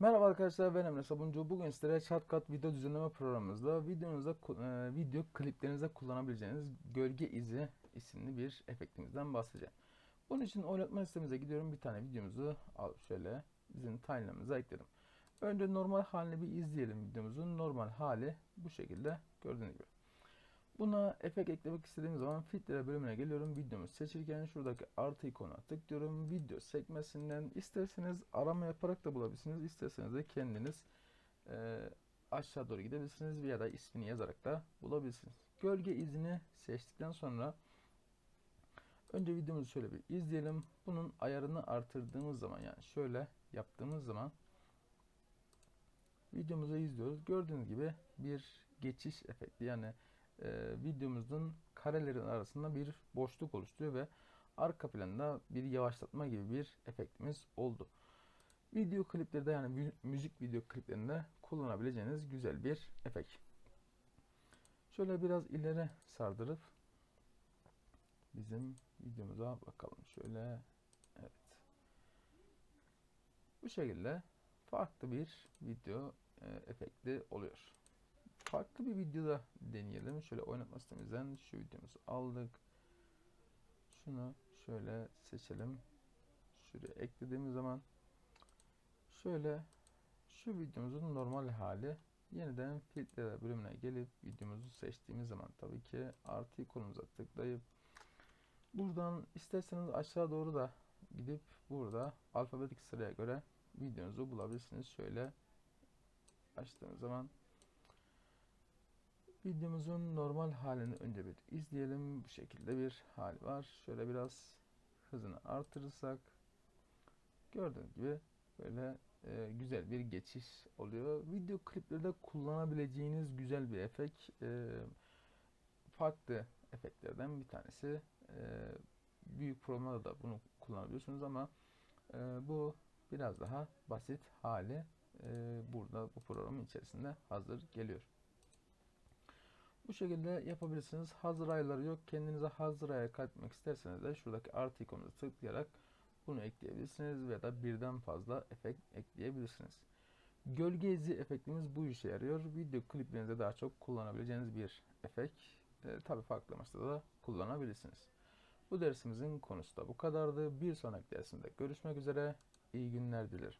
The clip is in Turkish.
Merhaba arkadaşlar ben Emre Sabuncu. Bugün sizlere Shortcut video düzenleme programımızda videonuzda e, video kliplerinize kullanabileceğiniz gölge izi isimli bir efektimizden bahsedeceğim. Bunun için oynatma listemize gidiyorum. Bir tane videomuzu al şöyle bizim timeline'ımıza ekledim. Önce normal halini bir izleyelim videomuzun. Normal hali bu şekilde gördüğünüz gibi. Buna efekt eklemek istediğim zaman filtre bölümüne geliyorum. Videomu seçirken şuradaki artı ikonuna tıklıyorum. Video sekmesinden isterseniz arama yaparak da bulabilirsiniz. İsterseniz de kendiniz e, aşağı doğru gidebilirsiniz ya da ismini yazarak da bulabilirsiniz. Gölge izini seçtikten sonra önce videomuzu şöyle bir izleyelim. Bunun ayarını artırdığımız zaman yani şöyle yaptığımız zaman videomuzu izliyoruz. Gördüğünüz gibi bir geçiş efekti yani e, videomuzun karelerin arasında bir boşluk oluşturuyor ve arka planda bir yavaşlatma gibi bir efektimiz oldu. Video kliplerde yani mü- müzik video kliplerinde kullanabileceğiniz güzel bir efekt. Şöyle biraz ileri sardırıp bizim videomuza bakalım. Şöyle evet. Bu şekilde farklı bir video e, efekti oluyor farklı bir videoda deneyelim. Şöyle oynatma sitemizden şu videomuzu aldık. Şunu şöyle seçelim. Şuraya eklediğimiz zaman şöyle şu videomuzun normal hali yeniden filtre bölümüne gelip videomuzu seçtiğimiz zaman tabii ki artı ikonumuza tıklayıp buradan isterseniz aşağı doğru da gidip burada alfabetik sıraya göre videonuzu bulabilirsiniz. Şöyle açtığımız zaman Videomuzun normal halini önce bir izleyelim. Bu şekilde bir hal var. Şöyle biraz hızını artırırsak gördüğünüz gibi böyle e, güzel bir geçiş oluyor. Video kliplerde kullanabileceğiniz güzel bir efekt. E, farklı efektlerden bir tanesi. E, büyük programlarda da bunu kullanabiliyorsunuz ama e, bu biraz daha basit hali e, burada bu programın içerisinde hazır geliyor. Bu şekilde yapabilirsiniz. Hazır ayarları yok. Kendinize hazır ayar kaydetmek isterseniz de şuradaki artı ikonuna tıklayarak bunu ekleyebilirsiniz veya da birden fazla efekt ekleyebilirsiniz. Gölge izi efektimiz bu işe yarıyor. Video kliplerinizde daha çok kullanabileceğiniz bir efekt. E, Tabi farklı amaçlarda da kullanabilirsiniz. Bu dersimizin konusu da bu kadardı. Bir sonraki dersimde görüşmek üzere. İyi günler dilerim.